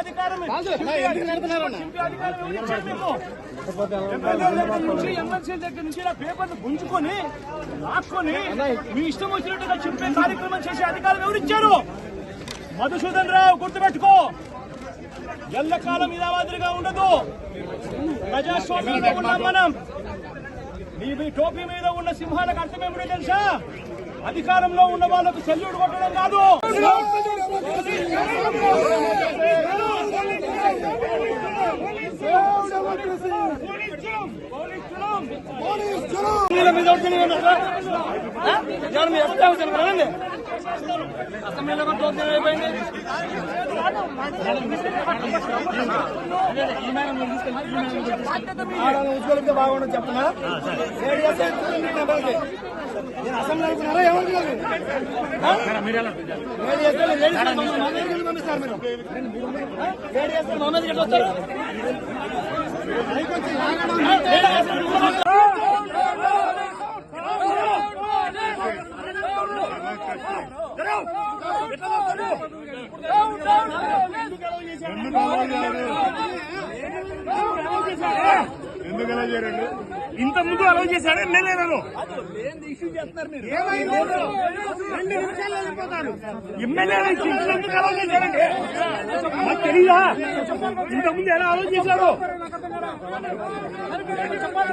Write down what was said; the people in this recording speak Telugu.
అధికారం దగ్గర నుంచి ఎమ్మెల్సీ దగ్గర నుంచి ఇలా పేపర్లు గుంజుకొని లాక్కొని మీ ఇష్టం వచ్చినట్టుగా చింపే కార్యక్రమం చేసే అధికారం ఎవరు ఇచ్చారు? మధుసూదన్ రావు గుర్తుపెట్టుకో. ఎల్లకాలం ఇలా మాదిరిగా ఉండదు. ప్రజాస్వామ్యంలో ఉన్నాం మనం. మీ మీ టోపీ మీద ఉన్న సింహాలకు అర్థం ఏమిటో తెలుసా? అధికారంలో ఉన్న వాళ్ళకు సెల్యూట్ కొట్టడం కాదు. వీళ్ళ మీద ఒత్తిడి ఉన్నదా? ఆ? ఎవరి వచ్చారు కదండి? అసెంబ్లీలో కూడా దౌర్జన్యం అయిపోయింది. బాగుండదు చెప్పనా ఏడు నేను అసెంబ్లీ అనుకున్నారా ఏమనుకున్నారు ఏడు పంపిస్తారు మీరు ఏడు చేస్తే మా ఎట్లా వస్తారు ఏడు చేస్తే ఎందుకు వస్తారు? ఎందుకు అలా చేయరండి ఇంత ముందు అలౌ చేశాడు ఎమ్మెల్యేలను ఎమ్మెల్యేలు ఎందుకు అలౌ చేశాడండి మాకు తెలీదా ఇంత ముందు ఎలా అలౌ చేశాడు చెప్పాలి!